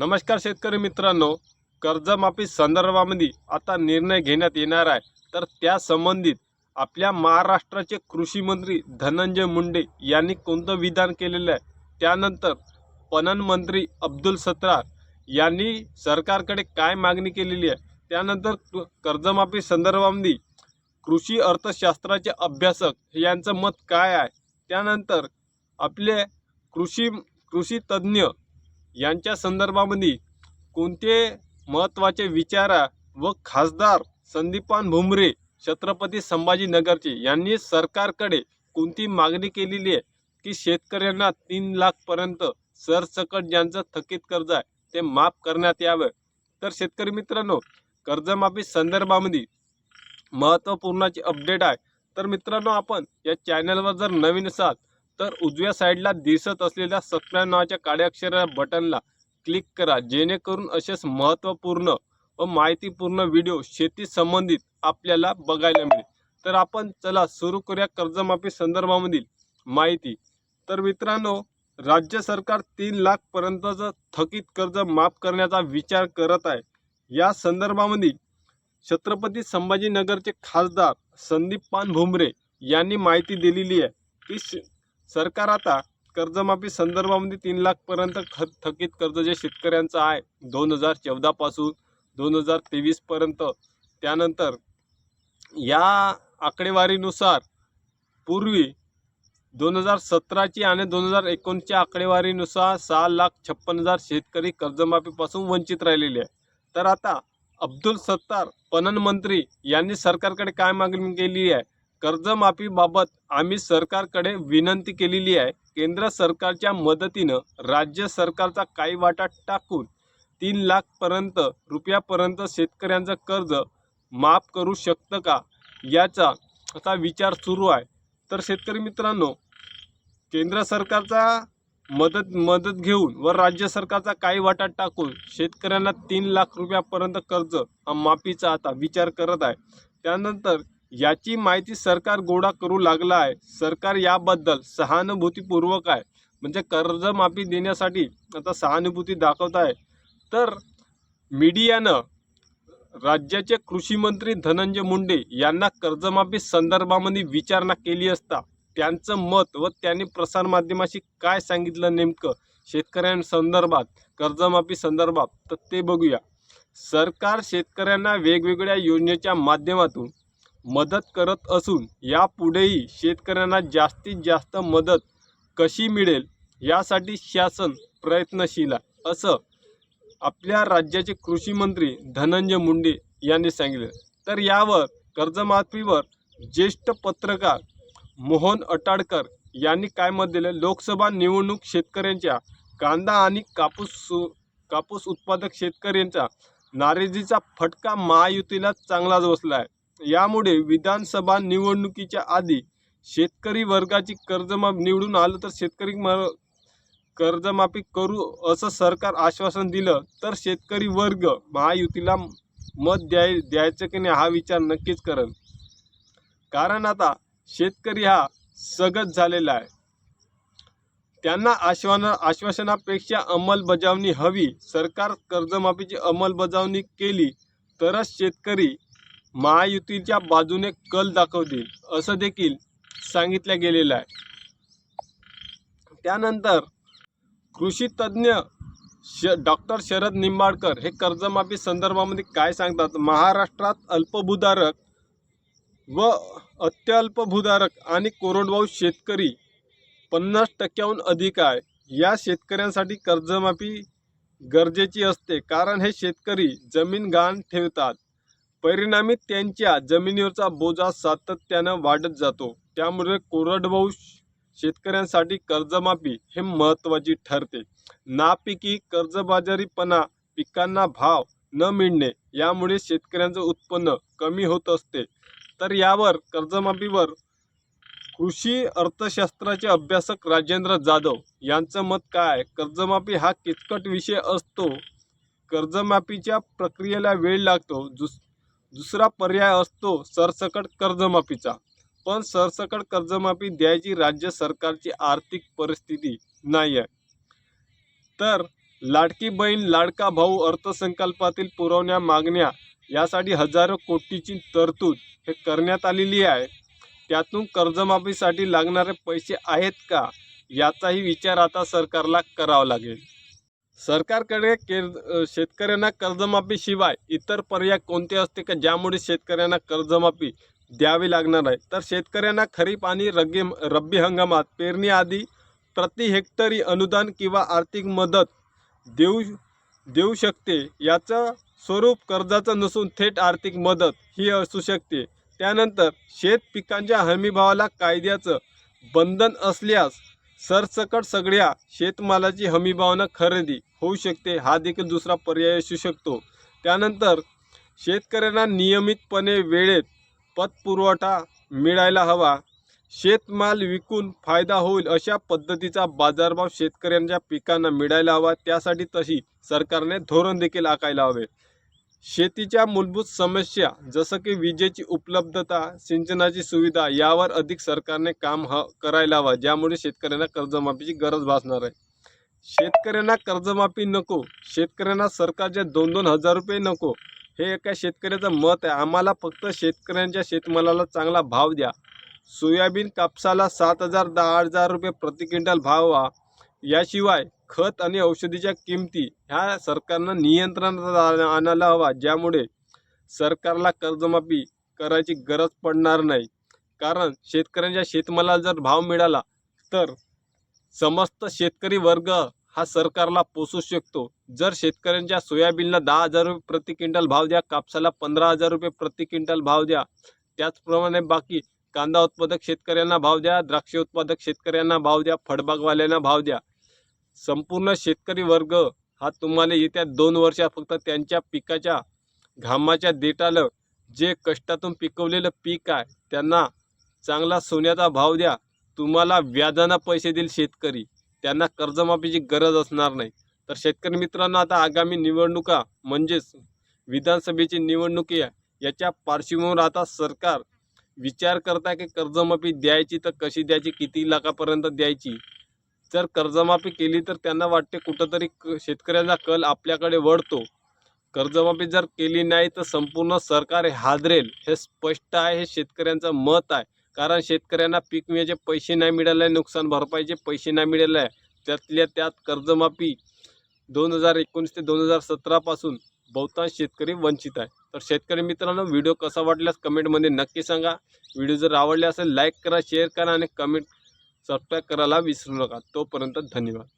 नमस्कार शेतकरी मित्रांनो कर्जमाफी संदर्भामध्ये आता निर्णय घेण्यात येणार आहे. तर त्या संबंधित आपल्या महाराष्ट्राचे कृषी मंत्री धनंजय मुंडे यांनी कोणतं विधान केलेलं आहे? त्यानंतर पणन मंत्री अब्दुल सत्तार यांनी सरकारकडे काय मागणी केलेली आहे? त्यानंतर कर्जमाफी संदर्भामध्ये कृषी अर्थशास्त्राचे अभ्यासक यांचं मत काय आहे? त्यानंतर आपले कृषी कृषी तज्ज्ञ यांच्या संदर्भामध्ये कोणते महत्त्वाचे विचार व खासदार संदीपान भुमरे छत्रपती संभाजीनगरचे यांनी सरकारकडे कोणती मागणी केलेली आहे की शेतकऱ्यांना तीन लाखपर्यंत सरसकट ज्यांचं थकीत कर्ज आहे ते माफ करण्यात यावं? तर शेतकरी मित्रांनो कर्जमाफी संदर्भामध्ये महत्त्वपूर्णाची अपडेट आहे. तर मित्रांनो आपण या चॅनलवर जर नवीन असाल तर उजव्या साईडला दिसत असलेल्या सबस्क्राईब नावाच्या काळ्या अक्षरा बटनला क्लिक करा जेणेकरून असेच महत्त्वपूर्ण व माहितीपूर्ण व्हिडिओ शेती संबंधित आपल्याला बघायला मिळेल. तर आपण चला सुरू करूया कर्जमाफी संदर्भामधील माहिती. तर मित्रांनो राज्य सरकार तीन लाखपर्यंतचं थकीत कर्ज माफ करण्याचा विचार करत आहे. या संदर्भामध्ये छत्रपती संभाजीनगरचे खासदार संदीप पान भुमरे यांनी माहिती दिलेली आहे. की श- सरकार आता कर्जमाफी संदर्भामध्ये तीन लाखपर्यंत ख थकीत कर्ज जे शेतकऱ्यांचं आहे. दोन हजार चौदापासून दोन हजार तेवीसपर्यंत त्यानंतर या आकडेवारीनुसार पूर्वी दोन हजार सतराची आणि दोन हजार एकोणीसच्या आकडेवारीनुसार सहा लाख छप्पन हजार शेतकरी कर्जमाफीपासून वंचित राहिलेले आहे तर आता अब्दुल सत्तार पणन मंत्री यांनी सरकारकडे काय मागणी केली आहे? कर्जमाफीबाबत आम्ही सरकारकडे विनंती केलेली आहे. केंद्र सरकारच्या मदतीनं राज्य सरकारचा काही वाटा टाकून तीन लाखपर्यंत रुपयापर्यंत शेतकऱ्यांचं कर्ज माफ करू शकतं का? याचा आता विचार सुरू आहे. तर शेतकरी मित्रांनो केंद्र सरकारचा मदत मदत घेऊन व राज्य सरकारचा काही वाटा टाकून शेतकऱ्यांना तीन लाख रुपयापर्यंत कर्ज हा माफीचा आता विचार करत आहे. त्यानंतर याची माहिती सरकार गोळा करू लागला आहे. सरकार याबद्दल सहानुभूतीपूर्वक आहे. म्हणजे कर्जमाफी देण्यासाठी आता सहानुभूती दाखवत आहे. तर मीडियानं राज्याचे कृषी मंत्री धनंजय मुंडे यांना कर्जमाफी संदर्भामध्ये विचारणा केली असता त्यांचं मत व त्यांनी प्रसारमाध्यमाशी काय सांगितलं नेमकं? शेतकऱ्यांसंदर्भात कर्जमाफी संदर्भात तर ते बघूया. सरकार शेतकऱ्यांना वेगवेगळ्या योजनेच्या माध्यमातून मदत करत असून यापुढेही शेतकऱ्यांना जास्तीत जास्त मदत कशी मिळेल यासाठी शासन प्रयत्नशील आहे असं आपल्या राज्याचे कृषी मंत्री धनंजय मुंडे यांनी सांगितले. तर यावर कर्जमाफीवर ज्येष्ठ पत्रकार मोहन अटाडकर यांनी काय मत दिले? लोकसभा निवडणूक शेतकऱ्यांच्या कांदा आणि कापूस सु- कापूस उत्पादक शेतकऱ्यांचा नारेजीचा फटका महायुतीला चांगलाच बसला आहे यामुळे विधानसभा निवडणुकीच्या आधी शेतकरी वर्गाची कर्जमाफ निवडून आलं तर शेतकरी म कर्जमाफी करू असं सरकार आश्वासन दिलं तर शेतकरी वर्ग महायुतीला मत द्याय द्यायचं की नाही हा विचार नक्कीच करेल. कारण आता शेतकरी हा सगत झालेला आहे. त्यांना आश्वान आश्वासनापेक्षा अंमलबजावणी हवी. सरकार कर्जमाफीची अंमलबजावणी केली तरच शेतकरी महायुतीच्या बाजूने कल दाखवतील असं देखील सांगितलं गेलेलं आहे. त्यानंतर कृषी तज्ज्ञ श डॉक्टर शरद निंबाळकर हे कर्जमाफी संदर्भामध्ये काय सांगतात? महाराष्ट्रात अल्पभूधारक व अत्यल्पभूधारक आणि कोरडवाहू शेतकरी पन्नास टक्क्याहून अधिक आहे. या शेतकऱ्यांसाठी कर्जमाफी गरजेची असते कारण हे शेतकरी जमीन गहाण ठेवतात. परिणामी त्यांच्या जमिनीवरचा बोजा सातत्यानं वाढत जातो. त्यामुळे कोरडवाहू शेतकऱ्यांसाठी कर्जमाफी हे महत्त्वाची ठरते. नापिकी कर्जबाजारीपणा पिकांना भाव न मिळणे यामुळे शेतकऱ्यांचं उत्पन्न कमी होत असते. तर यावर कर्जमाफीवर कृषी अर्थशास्त्राचे अभ्यासक राजेंद्र जाधव यांचं मत काय? कर्जमाफी हा किचकट विषय असतो. कर्जमाफीच्या प्रक्रियेला वेळ लागतो. जुस दुसरा पर्याय असतो सरसकट कर्जमाफीचा. पण सरसकट कर्जमाफी द्यायची राज्य सरकारची आर्थिक परिस्थिती नाही आहे तर लाडकी बहीण लाडका भाऊ अर्थसंकल्पातील पुरवण्या मागण्या यासाठी हजारो कोटीची तरतूद हे करण्यात आलेली आहे. त्यातून कर्जमाफीसाठी लागणारे पैसे आहेत का? याचाही विचार आता सरकारला करावा लागेल. सरकारकडे केर शेतकऱ्यांना कर्जमाफीशिवाय इतर पर्याय कोणते असते का? ज्यामुळे शेतकऱ्यांना कर्जमाफी द्यावी लागणार आहे. तर शेतकऱ्यांना खरीप आणि रगे रब्बी हंगामात पेरणीआधी प्रति हेक्टरी अनुदान किंवा आर्थिक मदत देऊ देऊ शकते. याचं स्वरूप कर्जाचं नसून थेट आर्थिक मदत ही असू शकते. त्यानंतर शेत पिकांच्या हमीभावाला कायद्याचं बंधन असल्यास सरसकट सगळ्या शेतमालाची हमीभावना खरेदी होऊ शकते हा देखील दुसरा पर्याय असू शकतो. त्यानंतर शेतकऱ्यांना नियमितपणे वेळेत पतपुरवठा मिळायला हवा. शेतमाल विकून फायदा होईल अशा पद्धतीचा बाजारभाव शेतकऱ्यांच्या पिकांना मिळायला हवा. त्यासाठी तशी सरकारने धोरण देखील आखायला हवे. शेतीच्या मूलभूत समस्या जसं की विजेची उपलब्धता सिंचनाची सुविधा यावर अधिक सरकारने काम ह करायला हवं ज्यामुळे शेतकऱ्यांना कर्जमाफीची गरज भासणार आहे. शेतकऱ्यांना कर्जमाफी नको शेतकऱ्यांना सरकारचे दोन दोन हजार रुपये नको हे एका शेतकऱ्याचं मत आहे. आम्हाला फक्त शेतकऱ्यांच्या शेतमालाला चांगला भाव द्या. सोयाबीन कापसाला सात हजार दहा हजार रुपये प्रति क्विंटल भाव व्हा. याशिवाय खत आणि औषधीच्या किमती ह्या सरकारनं नियंत्रणात आण- आणायला हवा ज्यामुळे सरकारला कर्जमाफी करायची गरज पडणार नाही. कारण शेतकऱ्यांच्या शेतमालाला जर भाव मिळाला तर समस्त शेतकरी वर्ग हा सरकारला पोसू शकतो. जर शेतकऱ्यांच्या सोयाबीनला दहा हजार रुपये प्रति क्विंटल भाव द्या कापसाला पंधरा हजार रुपये प्रति क्विंटल भाव द्या त्याचप्रमाणे बाकी कांदा उत्पादक शेतकऱ्यांना भाव द्या द्राक्ष उत्पादक शेतकऱ्यांना भाव द्या फळबागवाल्यांना भाव द्या संपूर्ण शेतकरी वर्ग हा तुम्हाला येत्या दोन वर्षात फक्त त्यांच्या पिकाच्या घामाच्या देटाला जे कष्टातून पिकवलेलं पीक आहे त्यांना चांगला सोन्याचा भाव द्या. तुम्हाला व्याजानं पैसे देईल शेतकरी. त्यांना कर्जमाफीची गरज असणार नाही. तर शेतकरी मित्रांनो आता आगामी निवडणुका म्हणजेच विधानसभेची निवडणुकी आहे याच्या पार्श्वभूमीवर आता सरकार विचार करता की कर्जमाफी द्यायची तर कशी द्यायची? किती लाखापर्यंत द्यायची? जर कर्जमाफी केली तर त्यांना वाटते कुठंतरी क शेतकऱ्यांचा कल आपल्याकडे वळतो. कर्जमाफी जर केली नाही तर संपूर्ण सरकार हे हादरेल हे स्पष्ट आहे हे शेतकऱ्यांचं मत आहे. कारण शेतकऱ्यांना पीक विम्याचे पैसे नाही मिळाले नुकसान भरपाईचे पैसे नाही मिळाले. आहे त्यातल्या त्यात कर्जमाफी दोन हजार एकोणीस ते दोन हजार सतरापासून बहुतांश शेतकरी वंचित आहे. तर शेतकरी मित्रांनो व्हिडिओ कसा वाटल्यास कमेंटमध्ये नक्की सांगा. व्हिडिओ जर आवडले असेल लाईक करा शेअर करा आणि कमेंट सबस्क्राईब करायला विसरू नका. तोपर्यंत धन्यवाद.